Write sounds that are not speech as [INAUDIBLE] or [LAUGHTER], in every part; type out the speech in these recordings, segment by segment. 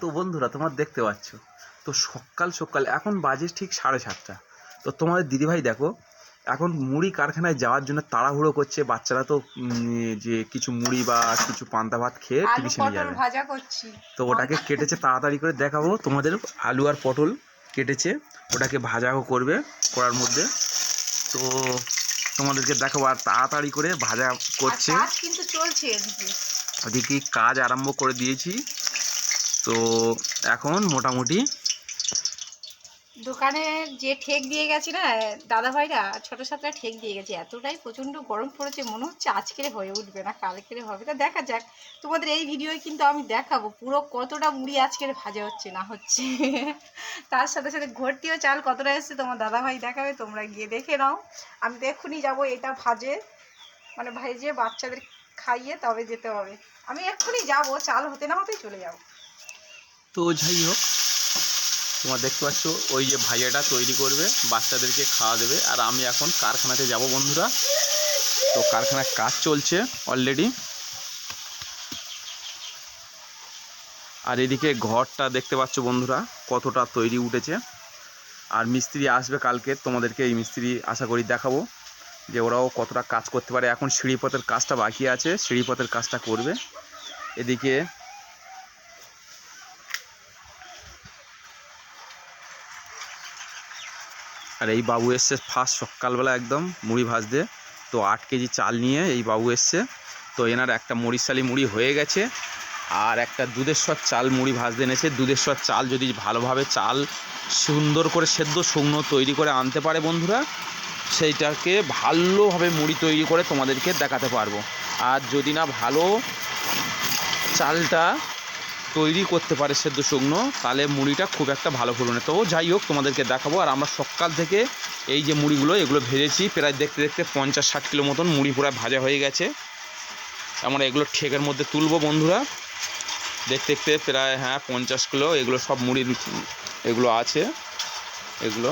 তো বন্ধুরা তোমরা দেখতে পাচ্ছ। তো সকাল সকাল এখন বাজে ঠিক সাড়ে সাতটা। তো তোমাদের দিদিভাই দেখো এখন মুড়ি কারখানায় যাওয়ার জন্য তাড়াহুড়ো করছে বাচ্চারা তো যে কিছু মুড়ি বা কিছু পান্তা ভাত খেয়ে টিভিশনে যাবে। তো ওটাকে কেটেছে তাড়াতাড়ি করে দেখাবো তোমাদের আলু আর পটল কেটেছে ওটাকে ভাজাও করবে করার মধ্যে। তো তোমাদেরকে দেখাবো আর তাড়াতাড়ি করে ভাজা করছে। কিন্তু চলছে ওদিকে কাজ আরম্ভ করে দিয়েছি। তো এখন মোটামুটি দোকানে যে ঠেক দিয়ে গেছে না দাদা ভাইরা ছোট সাতটা ঠেক দিয়ে গেছে। এতটাই প্রচণ্ড গরম পড়েছে, মনে হচ্ছে আজকের হয়ে উঠবে না, কালকের হবে। তা দেখা যাক, তোমাদের এই ভিডিওয় কিন্তু আমি দেখাবো, পুরো কতটা মুড়ি আজকের ভাজা হচ্ছে, না হচ্ছে। তার সাথে সাথে ঘরটিও চাল কতটা এসছে, তোমার দাদা ভাই দেখাবে, তোমরা গিয়ে দেখে নাও। আমি তো এক্ষুনি যাব এটা ভাজে মানে ভেজে বাচ্চাদের খাইয়ে তবে যেতে হবে। আমি এক্ষুনি যাব, চাল হতে না হতেই চলে যাব। তো যাই হোক, তোমরা দেখতে পাচ্ছ, ওই যে ভাইয়াটা তৈরি করবে, বাচ্চাদেরকে খাওয়া দেবে। আর আমি এখন কারখানাতে যাব বন্ধুরা। তো কারখানায় কাজ চলছে অলরেডি আর এদিকে ঘরটা দেখতে পাচ্ছ বন্ধুরা, কতটা তৈরি উঠেছে। আর মিস্ত্রি আসবে কালকে, তোমাদেরকে এই মিস্ত্রি আশা করি দেখাবো, যে ওরাও কতটা কাজ করতে পারে। এখন সিঁড়িপথের কাজটা বাকি আছে, সিঁড়িপথের কাজটা করবে। এদিকে আর এই বাবু এসছে ফার্স্ট সকালবেলা একদম মুড়ি ভাজতে। তো আট কেজি চাল নিয়ে এই বাবু এসছে। তো এনার একটা মরিশালি মুড়ি হয়ে গেছে আর একটা দুধের দুধেশ্বর চাল মুড়ি ভাজতে এনেছে। দুধের দুধেশ্বর চাল যদি ভালোভাবে চাল সুন্দর করে সেদ্ধ শুকনো তৈরি করে আনতে পারে বন্ধুরা, সেইটাকে ভালোভাবে মুড়ি তৈরি করে তোমাদেরকে দেখাতে পারব। আর যদি না ভালো চালটা তৈরি করতে পারে সেদ্ধ শুকনো, তাহলে মুড়িটা খুব একটা ভালো ফুলবে না। তো যাই হোক, তোমাদেরকে দেখাবো। আর আমরা সকাল থেকে এই যে মুড়িগুলো, এগুলো ভেজেছি, প্রায় দেখতে দেখতে পঞ্চাশ ষাট কিলো মতন মুড়ি পুরো ভাজা হয়ে গেছে। আমরা এগুলো ঠেকের মধ্যে তুলবো বন্ধুরা। দেখতে দেখতে প্রায় হ্যাঁ পঞ্চাশ কিলো, এগুলো সব মুড়ির, এগুলো আছে, এগুলো।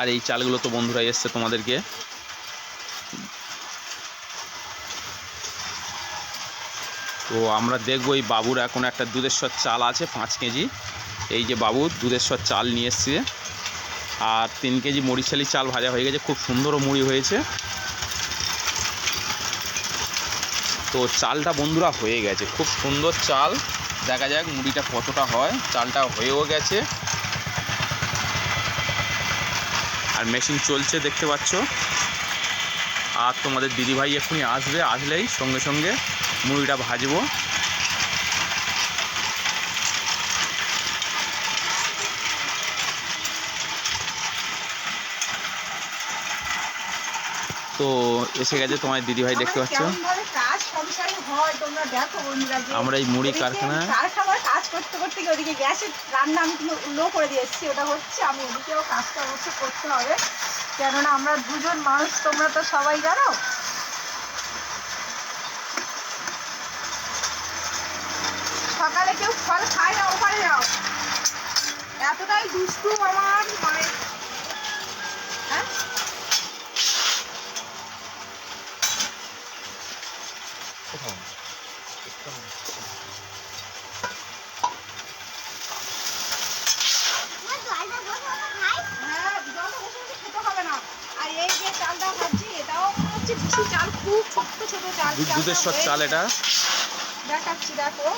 আর এই চালগুলো তো বন্ধুরা এসছে তোমাদেরকে। তো আমরা দেখব এই বাবুর এখন একটা দুধেশ্বর চাল আছে, পাঁচ কেজি। এই যে বাবু দুধেশ্বর চাল নিয়ে এসছে। আর তিন কেজি মরিচালি চাল ভাজা হয়ে গেছে, খুব সুন্দরও মুড়ি হয়েছে। তো চালটা বন্ধুরা হয়ে গেছে, খুব সুন্দর চাল। দেখা যাক মুড়িটা কতটা হয়, চালটা হয়েও গেছে। আর মেশিন চলছে, দেখতে পাচ্ছ। আর তোমাদের দিদিভাই এক্ষুনি আসবে, আসলেই সঙ্গে সঙ্গে মুড়িটা ভাজবো। তো এসে গেছে তোমার দিদিভাই দেখতে পাচ্ছ? হয় আমরা এই মুড়ি কারখানা কাজ করতে করতে ওদিকে গ্যাসের রান্না আমি লো করে দিয়ে এসেছি ওটা হচ্ছে আমি ওদিকেও কাজটা করতে হবে। কেননা আমরা দুজন মানুষ তোমরা তো সবাই জানো সকালে কেউ ফল খায় না ওপারে যাও। এতটাই দুষ্টু আমার মানে হ্যাঁ? হ্যাঁ জলটা বসে বসে খেতে হবে না। আর এই যে চালটা ভাবছি এটাও চাল খুব ছোট্ট ছোট চাল। দুধেশ্বর চাল এটা? দেখাচ্ছি দেখো।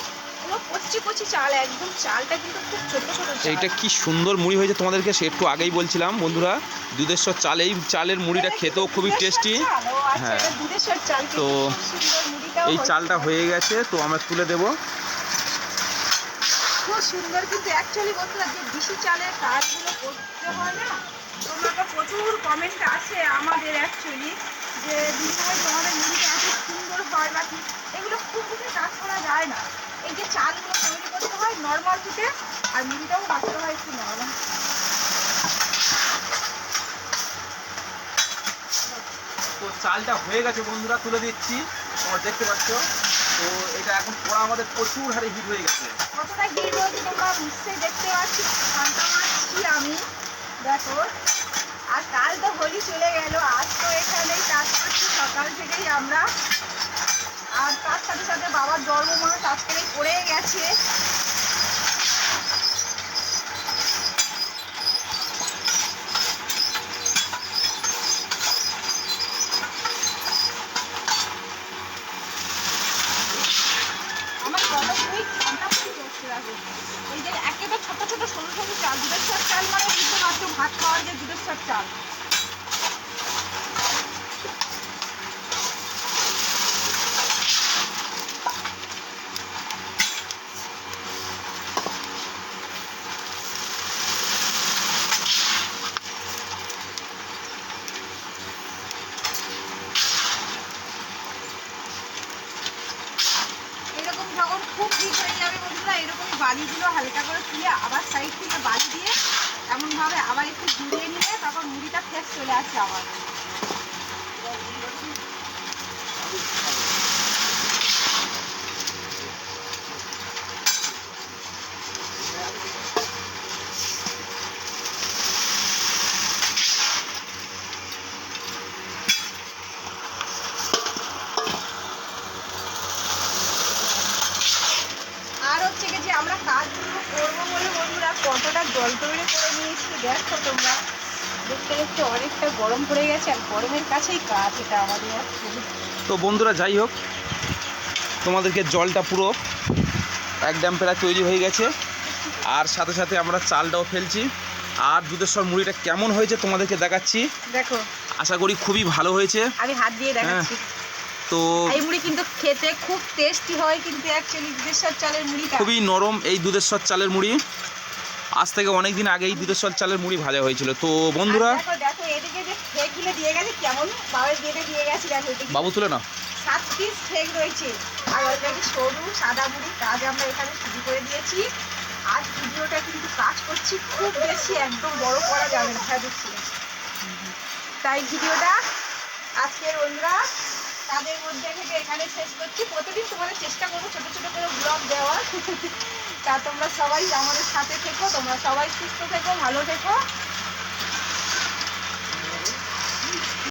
পুরো কচি কচি চাল একদম চালটা কিন্তু খুব ছোট ছোট এইটা কি সুন্দর মুড়ি হয়েছে তোমাদেরকে? সে একটু আগেই বলছিলাম বন্ধুরা দুধেশ্বর চাল এই চালের মুড়িটা খেতেও খুবই টেস্টি আচ্ছা, হ্যাঁ। তো এই চালটা হয়ে গেছে তো আমরা তুলে দেব। খুব সুন্দর কিন্তু অ্যাকচুয়ালি বন্ধুরা যে দিশি চালের কাজগুলো করতে হয় না তোমরা তো প্রচুর কমেন্ট আছে আমাদের অ্যাকচুয়ালি যে দিদিভাই তোমাদের মুড়িটা এত সুন্দর হয় বা কি? এগুলো খুব বেশি কাজ করা যায় না। এই যে চালগুলো তৈরি করতে হয় নর্মাল ফুটে আর মুড়িটাও রাখতে হয় একটু নর্মাল তো চালটা হয়ে গেছে বন্ধুরা তুলে দিচ্ছি। তোমরা দেখতে পাচ্ছ। তো এটা এখন পড়া আমাদের প্রচুর হারে হিট হয়ে গেছে। কতটা হিট হয়েছে তোমরা নিশ্চয়ই দেখতে পাচ্ছি। আমি। দেখো, আর কাল তো হোলি চলে গেল, আজ তো এখানেই কাজ করছি, সকাল থেকেই আমরা। আর তার সাথে সাথে বাবার জন্ম মানুষ আজকের পড়ে গেছে দেখো এই যে একেবারে ছোট ছোট সরু সরু চাল দুধেশ্বর চাল মানে কিন্তু মাত্র ভাত খাওয়ার যে দুধেশ্বর চাল। খুব ঠিক হয়ে যাবে বন্ধুরা, এরকমই বালিগুলো হালকা করে তুলে আবার সাইড থেকে বালি দিয়ে এমনভাবে আবার একটু জুড়িয়ে নিলে তারপর মুড়িটা ফ্রেশ চলে আসে আবার আর হচ্ছে কি যে আমরা কাজগুলো করব বলে বন্ধুরা কতটা জল তৈরি করে নিয়েছি দেখো তোমরা। দেখতে দেখতে অনেকটা গরম পড়ে গেছে আর গরমের কাছেই কাজ এটা আমাদের তো বন্ধুরা যাই হোক তোমাদেরকে জলটা পুরো এক ড্যাম প্রায় তৈরি হয়ে গেছে। আর সাথে সাথে আমরা চালটাও ফেলছি। আর দুধেশ্বর মুড়িটা কেমন হয়েছে তোমাদেরকে দেখাচ্ছি। দেখো। আশা করি খুবই ভালো হয়েছে। আমি হাত দিয়ে দেখাচ্ছি। তো এই মুড়ি কিন্তু খেতে খুব টেস্টি হয় কিন্তু অ্যাকচুয়ালি দেশের চালের মুড়িটা। খুবই নরম এই দুধেশ্বর চালের মুড়ি। আজ থেকে অনেক দিন আগে এই দুধেশ্বর চালের মুড়ি ভাজা হয়েছিল। তো বন্ধুরা দেখো এদিকে যে ঠেকগুলো দিয়ে গেছে কেমন? বাবার বেঁধে দিয়ে গেছে দেখো এদিকে। বাবু তুলে না সাত পিস ঠেক রয়েছে। আর অলরেডি সরু সাদা মুড়ি কাজ আমরা এখানে শুরু করে দিয়েছি। আর ভিডিওটা কিন্তু কাজ করছি খুব বেশি একদম বড় করা যাবে না হ্যাঁ তাই ভিডিওটা আজকের বন্ধুরা তাদের মধ্যে থেকে এখানে শেষ করছি। প্রতিদিন তোমাদের চেষ্টা করব ছোটো ছোটো করে ব্লগ দেওয়ার। [LAUGHS] তা তোমরা সবাই আমাদের সাথে থেকো, তোমরা সবাই সুস্থ থেকো, ভালো থেকো।